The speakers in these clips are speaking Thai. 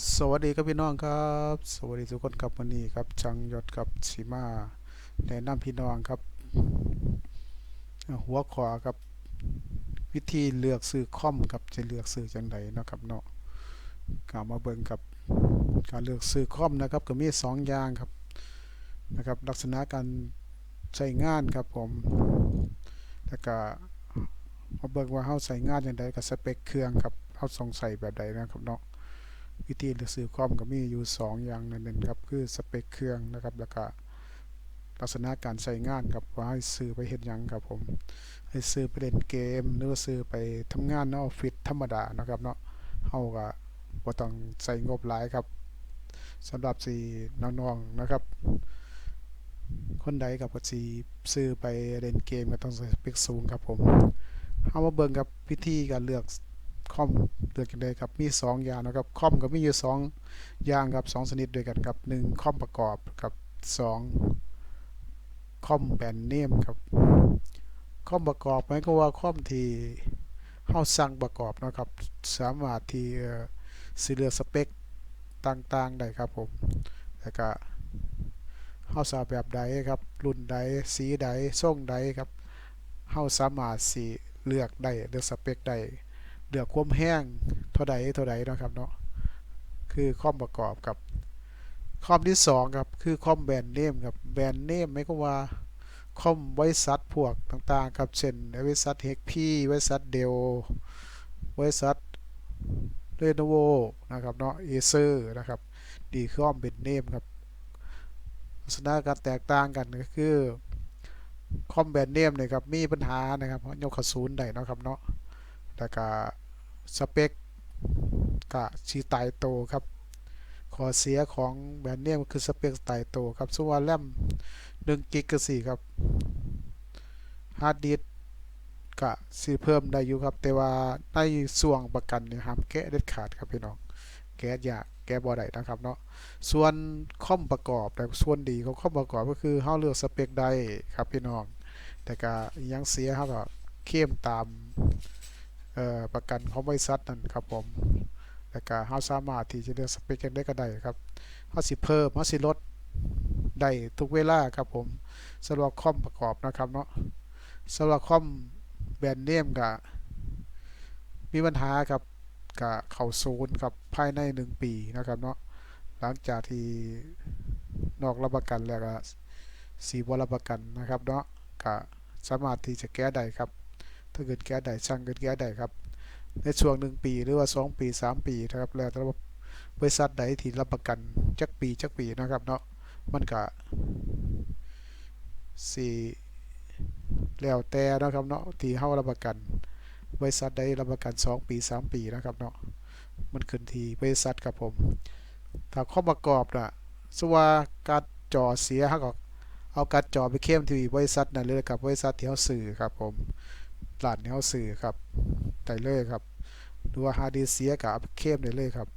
สวัสดีครับพี่น้องครับ สวัสดีทุกคนครับวันนี้ครับจังยศกับสีมาแนะนำพี่น้องครับ หัวขอครับ วิธีเลือกซื้อคอมครับจะเลือกซื้อจังไดนะครับเนาะกลับมาเบิ่งกับการเลือกซื้อคอมนะครับก็มีสองอย่างครับนะครับ ลักษณะการใช้งานครับผมแล้วก็มาเบิ่งว่าเฮาใช้งานจังไดกับสเปคเครื่องครับเฮาสงสัยแบบใดนะครับเนาะ วิธีเลือกซื้อคอมก็มีอยู่สองอย่างนั่นเองครับคือสเปคเครื่องนะครับแล้วก็ลักษณะการใช้งานครับว่าให้ซื้อไปเฮ็ดหยังครับผมให้ซื้อไปเล่นเกม หรือว่าซื้อไปทำงานในออฟฟิศธรรมดานะครับเนาะเฮาก็บ่ต้องใช้งบหลายครับสำหรับสิน้องๆนะครับ คนใดกับก็สิซื้อไปเล่นเกมก็ต้องใช้สเปคสูงครับผมเฮามาเบิ่งครับวิธีการเลือก คอมเลือกกันได้ครับมี 2 อย่างนะครับคอมก็มีอยู่2อย่างครับ2ชนิดด้วยกันครับ1คอมประกอบกับ2คอมแบรนด์เนมครับคอมประกอบหมายก็ว่าคอมที่เฮาสั่งประกอบนะครับ สามารถที่เอ่อสิเลือกสเปคต่างๆได้ครับผมแล้วก็เฮาสาแบบใดครับ รุ่นใดสีใดทรงใดครับเฮาสามารถสิเลือกได้เลือกสเปคได้ เลือกความแห้งเท่าใดเท่าใดนะครับเนาะคือคอมประกอบกับคอมที่สองครับคือคอมแบรนด์เนมครับแบรนด์เนมหมายความว่าคอมบริษัทพวกต่างๆครับเช่นบริษัทเฮกพีบริษัทเดลบริษัทเรโนโวนะครับเนาะเอเซอร์นะครับดีคอมแบรนด์เนมครับลักษณะการแตกต่างกันก็คือคอมแบรนด์เนมเนี่ยครับมีปัญหานะครับเพราะยกเข้าศูนย์ได้นะครับเนาะแล้วก็ สเปคก็ชีตายโตครับข้อเสียของแบรนด์เนมก็คือสเปคตายโตครับส่วนว่าแรม1กิกก็สี่ครับฮาร์ดดิสก์ก็ซื้อเพิ่มได้อยู่ครับ แต่ว่าในส่วงประกันเนี่ยห้ามแกะเด็ดขาดครับพี่น้อง แกะยากแกะบ่ได้นะครับเนาะส่วนคอมประกอบแต่ส่วนดีของคอมประกอบก็คือเฮาเลือกสเปคได้ครับพี่น้อง แต่ก็ยังเสียเฮาก็เข้มตาม ประกันของบริษัทนั่นครับผมแล้วก็เฮาสามารถที่จะเลือกสเปคได้ก็ได้ครับเฮาสิเพิ่มเฮาสิลดได้ทุกเวลาครับผมสำหรับคอมประกอบนะครับเนาะสำหรับคอมแบรนด์เนมก็มีปัญหาครับก็เข้าศูนย์ครับภายใน 1 ปีนะครับเนาะหลังจากที่นอกรับประกันแล้วก็สีบรับประกันนะครับเนาะก็สามารถที่จะแก้ได้ครับ ถ้าเกิดแก้ได้ช่างเกิดแก้ได้ครับ ในช่วงหนึ่งปีหรือว่าสองปีสามปีนะครับแล้วแต่ว่าบริษัทใดที่รับประกันจักปีจักปีนะครับเนาะมันก็สี่แล้วแต่นะครับเนาะที่เฮารับประกัน บริษัทใดรับประกันสองปีสามปีนะครับเนาะมันขึ้นที่บริษัทครับผมถ้าข้อประกอบนะสว่าการดจอเสียฮาก็เอาการดจอไปเข้มที่บริษัทนั่นเลยกับบริษัทที่เฮาซื้อครับผม ร้านที่เฮาซื้อครับได้เลยครับหรือว่าฮาร์ดดิสเสียก็เอาไปเคลมได้เลยครับ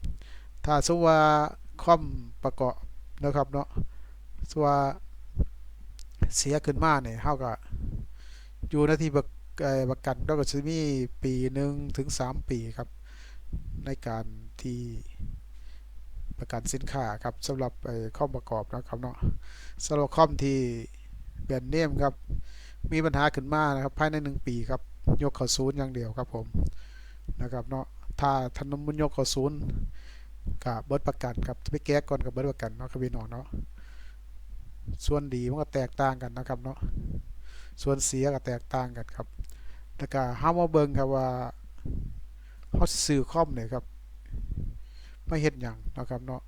ถ้าสว่าคอมประกอบนะครับเนาะสว่าเสียขึ้นมาเนี่ยเฮาก็อยู่นาที่ประประกันแล้วก็จะมีปีหนึ่งถึง3ปีครับ ในการที่ประกันสินค้าครับสำหรับไอ้คอมประกอบนะครับเนาะสำหรับคอมที่แบรนด์เนมครับ มีปัญหาขึ้นมานะครับ ภายใน1ปีครับ ยกเข้าศูนย์อย่างเดียวครับผมนะครับเนาะถ้าทันมุนยกเข้าศูนย์กับเบิร์ดประกันครับไปแก้ก่อนกับเบิร์ดประกันเนาะครับพี่น้องเนาะส่วนดีมันก็แตกต่างกันนะครับเนาะส่วนเสียก็แตกต่างกันครับแล้วก็เฮามาเบิ่งครับว่าเฮาสิซื้อคอมเนี่ยครับไมาเฮ็ดหยังนะครับเนาะ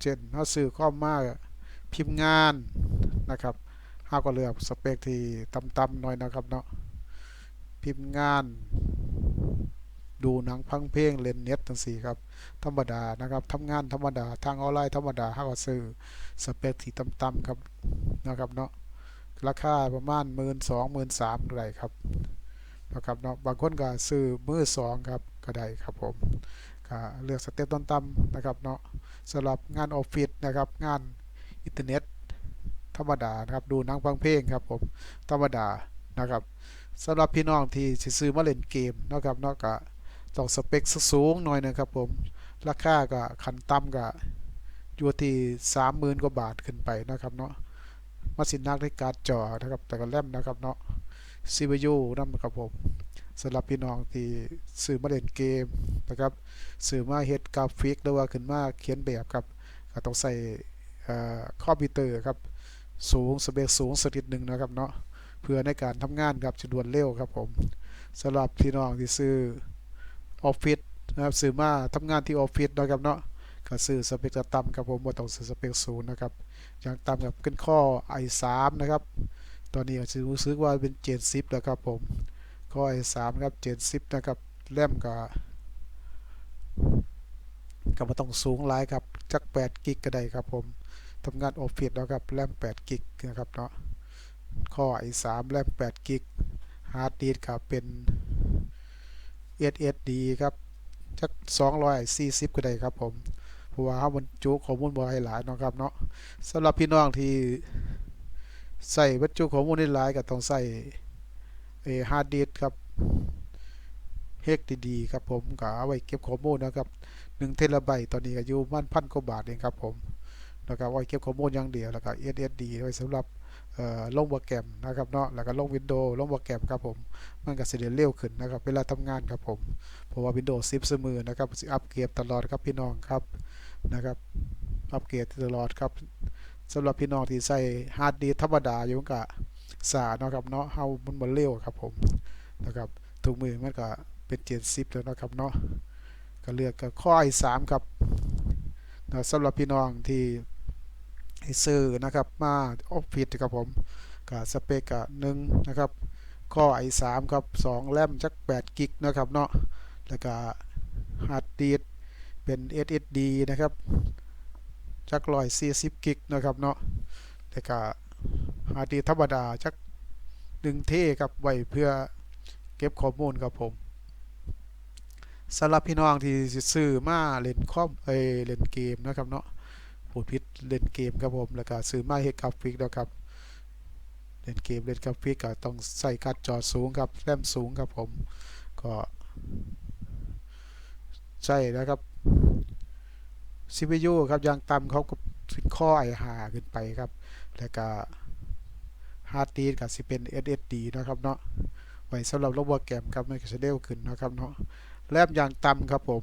เช่นเฮาซื้อคอมมาพิมพ์งานนะครับเฮาก็เลือกสเปคที่ต่ำๆหน่อยนะครับเนาะ พิมพ์งาน ดูหนังฟังเพลงเล่นเน็ตจังซี่ครับ ธรรมดานะครับทำงานธรรมดา ทางออนไลน์ธรรมดาเฮาก็ซื้อสเปคที่ต่ำๆครับนะครับเนาะราคาประมาณ12,000 13,000อะไรครับนะครับเนาะบางคนก็ซื้อมือสองครับก็ได้ครับผมก็เลือกสเต็ปต่ำๆนะครับเนาะสำหรับงานออฟฟิศนะครับ งานอินเทอร์เน็ต ธรรมดานะครับ ดูหนังฟังเพลงครับผมธรรมดานะครับ สำหรับพี่น้องที่สิซื้อมาเล่นเกมเนาะครับเนาะก็ต้องสเปคสูงหน่อยนึงครับผมราคาก็คันต่ำก็อยู่ที่30,000กว่าบาทขึ้นไปนะครับเนาะมาสินักในการจอนะครับแต่ก็แล่มนะครับเนาะ CPU นำครับผมสำหรับพี่น้องที่ซื้อมาเล่นเกมนะครับซื้อมาเฮ็ดกราฟิกหรือว่าขึ้นมาเขียนแบบครับก็ต้องใส่เอ่อคอมพิวเตอร์ครับสูงสเปคสูงสักนิดหนึงนะครับเนาะ เพื่อในการทำงานครับจะรวดเร็วครับผมสำหรับพี่น้องที่ซื้อออฟฟิศนะครับซื้อมาทำงานที่ออฟฟิศนะครับเนาะก็ซื้อสเปคจะต่ำครับผมบ่ต้องซื้อสเปคสูงนะครับอย่างต่ำกับขึ้นข้อ i3 นะครับตอนนี้ก็จะรู้สึกว่าเป็น70แล้วครับผมข้อ i3 ครับ70นะครับแรมก็ก็บ่ต้องสูงหลายครับจัก8กิกก็ได้ครับผมทำงานออฟฟิศแล้วครับแรม8กิกนะครับเนาะ ข้อ i3 แรม8กิกฮาร์ดดิสก์ครับเป็น SSD ครับจัก240 ก็ได้ครับผม เพราะว่าเฮาบรรจุข้อมูลบ่ให้หลายเนาะครับเนาะสำหรับพี่น้องที่ใส่บรรจุข้อมูลในหลายก็ต้องใส่เอฮาร์ดดิสก์ครับเฮกดีๆครับผมก็เอาไว้เก็บข้อมูลนะครับ1เทราไบต์ตอนนี้ก็อยู่ประมันพันกว่าบาทเองครับผมแล้วก็เอาไว้เก็บข้อมูลอย่างเดียวแล้วก็ SSD ไว้สำหรับ ลงโปรแกรมนะครับเนาะแล้วก็ลง Windows ลงโปรแกรมครับผมมันก็สิได้เร็วขึ้นนะครับเวลาทำงานครับผมเพราะว่า Windows 10เสมอนะครับสิอัปเกรดตลอดครับพี่น้องครับนะครับอัปเกรดตลอดครับสำหรับพี่น้องที่ใส่ฮาร์ดดิสธรรมดาอยู่ก็สาเนาะครับเนาะเฮามันบ่เร็วครับผมนะครับทุกมือมันก็เป็น70แล้วเนะครับเนาะก็เลือกก็ข้อ i3 ครับนะสำหรับพี่น้องที่ ให้ซื้อนะครับมาออฟฟิศครับผมก็สเปคก็1นะครับข้อ i3 ครับ2แรมจัก8กิกนะครับเนาะแล้วก็ฮาร์ดดิสเป็น SSD นะครับจักร้อยสี่สิบกิกนะครับเนาะแต่ก็ฮาร์ดดิสธรรมดาจักหนึ่งเทครับไว้เพื่อเก็บข้อมูลครับผมสำหรับพี่น้องที่ซื้อมาเล่นคอมเอเล่นเกมนะครับเนาะ พูดผิดเล่นเกมครับผมแล้วก็ซื้อไมาเฮ็ดกราฟิกนะครับเล่นเกมเล่นกราฟิกก็ต้องใส่การ์ดจอสูงครับแรมสูงครับผมก็ใช่นะครับ CPU ครับยางต่ำเขาก็ขึ้นข้อ i5 ขึ้นไปครับ แล้วก็ฮาร์ดดิสก์ก็สิเป็น SSD นะครับเนาะไว้สำหรับระบบแกรมครับไมันก็จะเร็วขึ้นนะครับเนาะแรมยางต่ำครับผม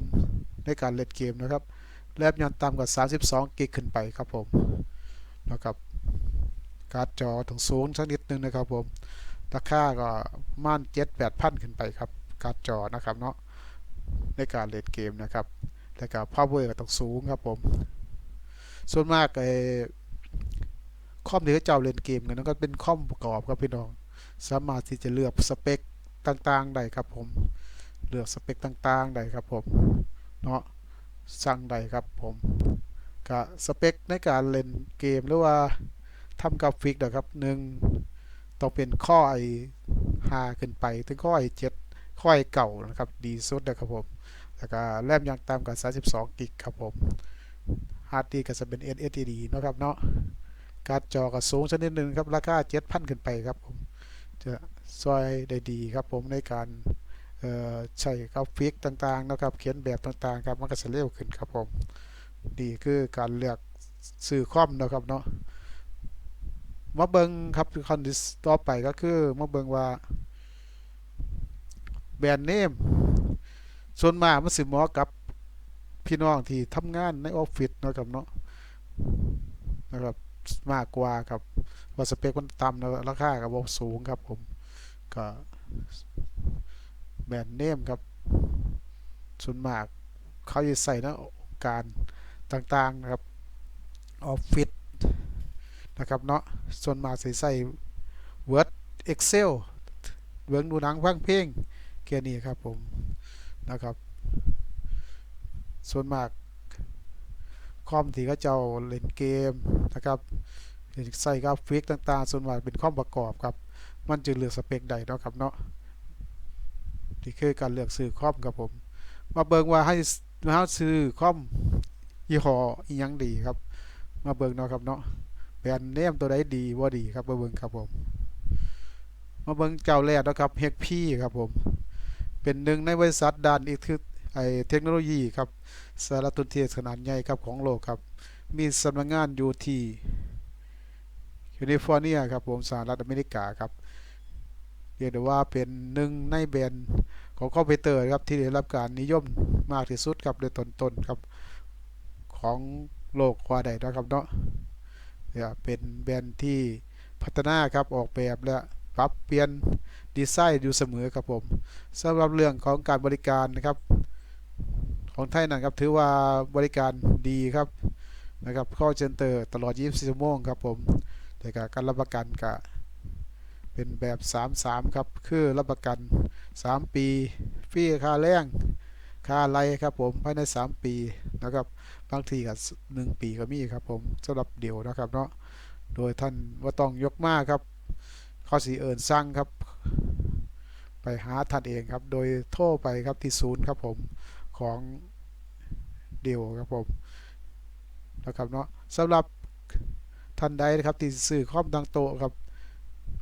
ในการเล่นเกมนะครับ แรมอย่างต่ำกว่า 32 กิกขึ้นไปครับผมนะครับการ์ดจอถึงสูงสักนิดนึงนะครับผมราคาก็ประม่าน7 8พันขึ้นไปครับการ์ดจอนะครับเนาะในการเล่นเกมนะครับแล้วก็ power ก็ต้องสูงครับผม ส่วนมากไอ้คอมที่เขาเจ้าเล่นเกมกันนั้นก็เป็นคอมประกอบครับพี่น้อง สามารถที่จะเลือกสเปคต่างๆได้ครับผม เลือกสเปคต่างๆได้ครับผม เนาะ สั่งได้ครับผมก็สเปคในการเล่นเกมหรือว่าทำกราฟิกนะครับหนึ่งต้องเป็นข้อไอ5ขึ้นไป ถึงข้อไอ7ข้อไอเก่านะครับ ดีสุดนะครับผม แล้วก็แรมย่างต่ำกับ 32 กิกครับผมฮาร์ดดิสก์ก็จะเป็น SSD เนาะครับเนาะการจอก็สูงชนิดหนึ่งครับ ราคา 7,000 ขึ้นไปครับผม จะซอยได้ดีครับผมในการ ใช้กราฟิกต่างๆนะครับเขียนแบบต่างๆครับมันก็จะเร็วขึ้นครับผมนี่คือการเลือกซื้อคอมนะครับเนาะมาเบิงครับคอนดิสต่อไปก็คือมาเบิงว่าแบรนด์เนมส่วนมากมันสิเหมาะกับพี่น้องที่ทำงานในออฟฟิศนะครับเนาะนะครับมากกว่าครับว่าสเปคมันต่ำแล้วราคาก็บ่สูงครับผมก็ แบรนด์เนมครับส่วนมากเขาจะใส่ในการต่างๆนะครับออฟฟิศนะครับเนาะส่วนมากใส่ใส่ Word Excel เบิ่งดูหนังฟังเพลงแค่นี้ครับผมนะครับ ส่วนมากคอมที่เขาเจ้าเล่นเกมนะครับใส่กราฟิกต่างๆ ส่วนมากเป็นคอมประกอบครับ มันจะเลือกสเปคใดเนาะครับเนาะ นี่คือการเลือกซื้อคอมครับผม มาเบิ่งว่าให้เฮาซื้อคอมยี่ห้ออีหยังดีครับ มาเบิ่งเนาะครับเนาะแบรนด์เนมตัวใดดีบ่าดีครับมาเบิ่งครับผม มาเบิ่งเจ้าแรกนะครับ HP ครับผม เป็นหนึ่งในบริษัทด้านอิไอเทคโนโลยีครับสารสนเทศขนาดใหญ่ครับของโลกครับ มีสำนักงานอยู่ที่แคลิฟอร์เนียครับผมสหรัฐอเมริกาครับเรียกได้ว่าเป็นหนึ่งในแบรนด์ ของคอมพิวเตอร์ครับที่ได้รับการนิยมมากที่สุดครับโดยต้นครับของโลกว่าใดนะครับเนาะเนี่ยเป็นแบรนด์ที่พัฒนาครับออกแบบและปรับเปลี่ยนดีไซน์อยู่เสมอครับผมสำหรับเรื่องของการบริการนะครับของไทยนั่นครับถือว่าบริการดีครับนะครับ call center ตลอด 24 ชั่วโมงครับผมแต่การรับประกันก็ เป็นแบบ 3-3 ครับ คือรับประกัน 3 ปีฟรีค่าแรงค่าไรครับผมภายใน 3 ปีนะครับบางทีก็1ปีก็มีครับผมสำหรับเดี่ยวนะครับเนาะโดยท่านว่าต้องยกมากครับ ข้อสีเอินสั่งครับ ไปหาท่านเองครับ โดยโทรไปครับที่ศูนย์ครับผมของเดี่ยวครับผมนะครับเนาะสำหรับท่านใดนะครับที่ซื้อคอมดังโตครับ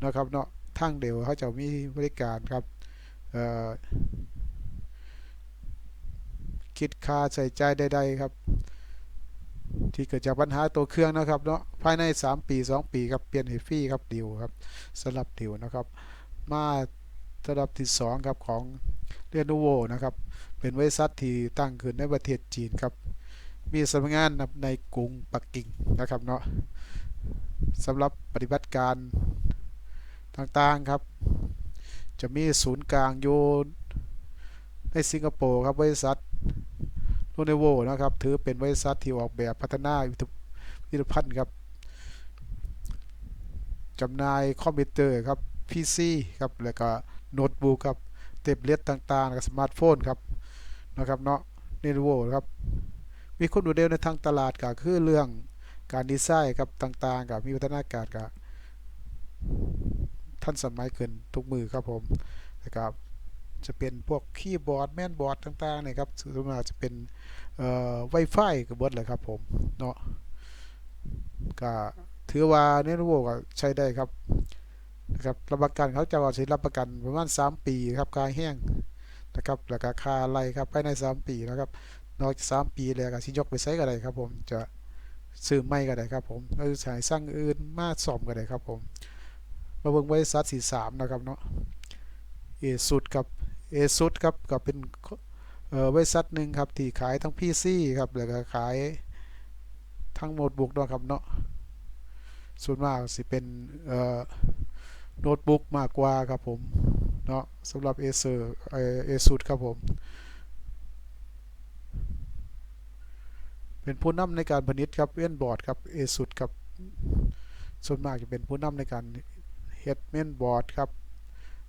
นะครับเนาะทางเดียวเขาจะมีบริการครับคิดค่าใช้จ่ายใดๆครับ ที่เกิดจากปัญหาตัวเครื่องนะครับเนาะภายใน 3 ปี 2 ปีครับเปลี่ยนให้ฟรีครับดิวครับสำหรับดิวนะครับ มาระดับที่ 2 ครับของเรียนโวนะครับ เป็นบริษัทที่ตั้งขึ้นในประเทศจีนครับ มีสำนักงานในกรุงปักกิ่งนะครับเนาะสำหรับปฏิบัติการ ต่างๆครับ จะมีศูนย์กลางอยู่ในสิงคโปร์ครับบริษัทโรเนโวนะครับ ถือเป็นบริษัทที่ออกแบบพัฒนาวิทยาพันธ์ครับจำหน่ายคอมพิวเตอร์ครับ PC ครับ แล้วก็โน้ตบุ๊กครับเท็บเล็ตต่างๆกับสมาร์ทโฟนครับนะครับเนาะเนโวครับมีคนดูเดลในทางตลาดก็คือเรื่องการดีไซน์ครับต่างๆกับมีวัฒนาการกับ ท่านสมัยเกินทุกมือครับผมนะครับจะเป็นพวกคีย์บอร์ดแมนบอร์ดต่างๆเนี่ยครับส่วนมากจะเป็นไวไฟกับเบิดเลยครับผมเนาะก็ถือว่าเนโวกใช้ได้ครับนะครับรับประกันเขาจะว่าสิรับประกันประมาณ 3 ปีครับค่าแห้งนะครับแล้วก็ค่าอะไรครับภายใน 3 ปีนะครับนอกจาก3ปีแล้วก็สิยกไปใช้ก็ได้ครับ ผมจะซื้อใหม่ก็ได้ครับ ผมหรือใช้สร้างอื่นมาซ่อมก็ได้ครับ ผม มาเบิ่งบริษัทที่3นะครับเนาะเอสุดครับเอสุดครับก็เป็นเอ่อบริษัทหนึ่งครับที่ขายทั้ง PC ครับแล้วก็ขายทั้งโน้ตบุ๊กด้วยครับเนาะส่วนมากสิเป็นเอ่อโน้ตบุ๊กมากกว่าครับผมเนาะสำหรับ Acer เอ่อ ASUS ครับผม เป็นผู้นำในการผลิตครับเวียนบอร์ดครับ ASUS ครับส่วนมากจะเป็นผู้นำในการ เฮดเมนบอร์ดครับ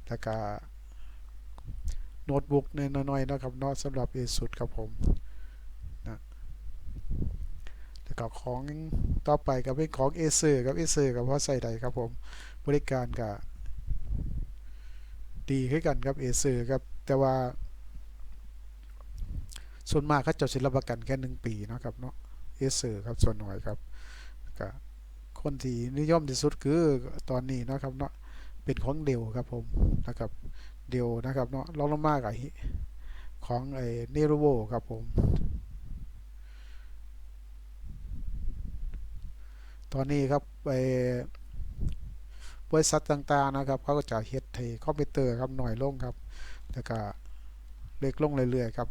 แล้วก็โน้ตบุ๊กน้อยๆนะครับเนาะสำหรับ ASUS ครับผมนะแล้วก็ของต่อไปก็เป็นของ Acer ครับ Acer กับพอใส่ได้ครับผมบริการก็ดีขึ้นกันครับ Acer ครับแต่ว่า ส่วนมากเขาจะสิรับประกันแค่หนึ่งปีนะครับเนาะ Acer ครับส่วนหน่อยครับก็ คนที่นิยมที่สุดคือตอนนี้นะครับเนาะเป็นของเดลครับผมนะครับเดลนะครับเนาะลองลงมากับของไอ้เนโรโวครับผม ตอนนี้ครับไอ้บริษัทต่างๆนะครับเขาก็จะเฮ็ดให้คอมพิวเตอร์ครับหน่อยลงครับ แล้วก็เล็กลงเรื่อยๆครับ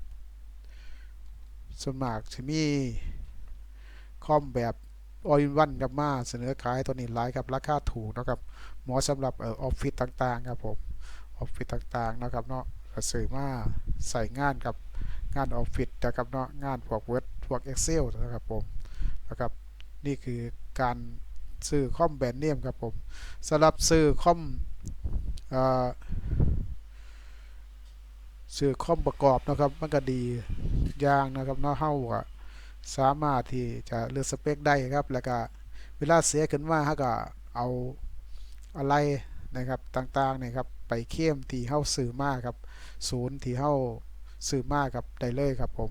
ส่วนมากจะมีคอมแบบ ออ l ินวันกับมาเสนอขายตัวนี้หลายครับราคาถูกนะครับเหมาะสำหรับออฟฟิศต่างๆครับผมออฟฟิศต่างๆนะครับเนาะก็ซื้อมาใส่งานกับงานออฟฟิศนะครับเนาะงานพวก Word พวก Excel นะครับผมนะครับนี่คือการซื้อคอมแบรนด์เนมครับผมสำหรับซื้อคอมซื้อคอมประกอบนะครับมันก็ดีอย่างนะครับเนาะเฮาก็ สามารถที่จะเลือกสเปคได้ครับแล้วก็เวลาเสียขึ้นมาฮาก็เอาอะไรนะครับต่างๆนี่ครับไปเข้มที่เฮาซื้อมากครับศูนย์ที่เฮาซื้อมากครับได้เลยครับผม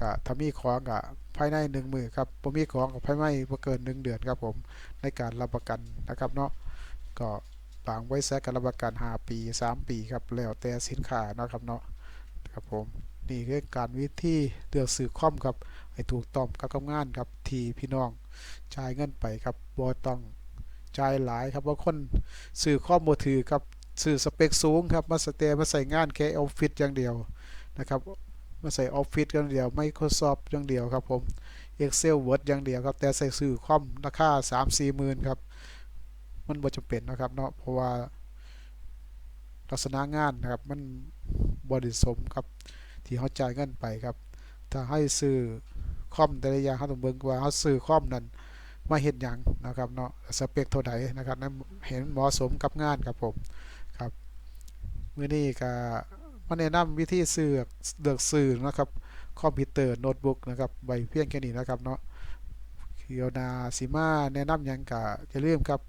ก็ถ้ามีของก็ภายในหนึ่งมือครับผมมีของกับภายในบ่เกินหนึ่งเดือนครับผมในการรับประกันนะครับเนาะก็บางบริษัทก็รับประกัน 5 ปี 3 ปีครับแล้วแต่สินค้านะครับเนาะครับผมนี่คือการวิธีเลือกซื้อคอมครับ ให้ถูกต้องกับกับงานครับที่พี่น้องจ่ายเงินไปครับบ่ต้องจ่ายหลายครับบางคนซื้อคอมบ่ถือครับซื้อสเปคสูงครับมาสเตมาใส่งานแค่ออฟฟิศอย่างเดียวนะครับมาใส่ออฟฟิศอย่างเดียว Microsoft อย่างเดียวครับผม Excel Word อย่างเดียวครับ แต่ใส่ซื้อคอมราคา3-4หมื่นครับ มันบ่จำเป็นนะครับเนาะเพราะว่าลักษณะงานนะครับ มันบ่ได้สมครับ ที่เขาจ่ายเงินไปครับ ถ้าให้ซื้อ คอมแต่ละอย่างเขาต้องเบิ่งว่าเขาซื้อคอมนั้นมาเฮ็ดหยังนะครับเนาะสเปคเท่าใดนะครับนั้นเห็นเหมาะสมกับงานครับผมครับมื้อนี้ก็มาแนะนำวิธีซื้อเลือกซื้อนะครับคอมพิวเตอร์โน้ตบุ๊กนะครับใบเพียงแค่นี้นะครับเนาะเดี๋ยวนาสิมาแนะนำยังก็อย่าลืมครับ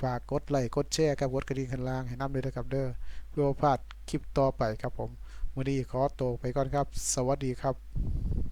ฝากกดไลค์กดแชร์กับกดกระดิ่งข้างล่างให้นำด้วยนะครับเด้อเพื่อพลาดคลิปต่อไปครับผมมื้อนี้ขอตัวไปก่อนครับ สวัสดีครับ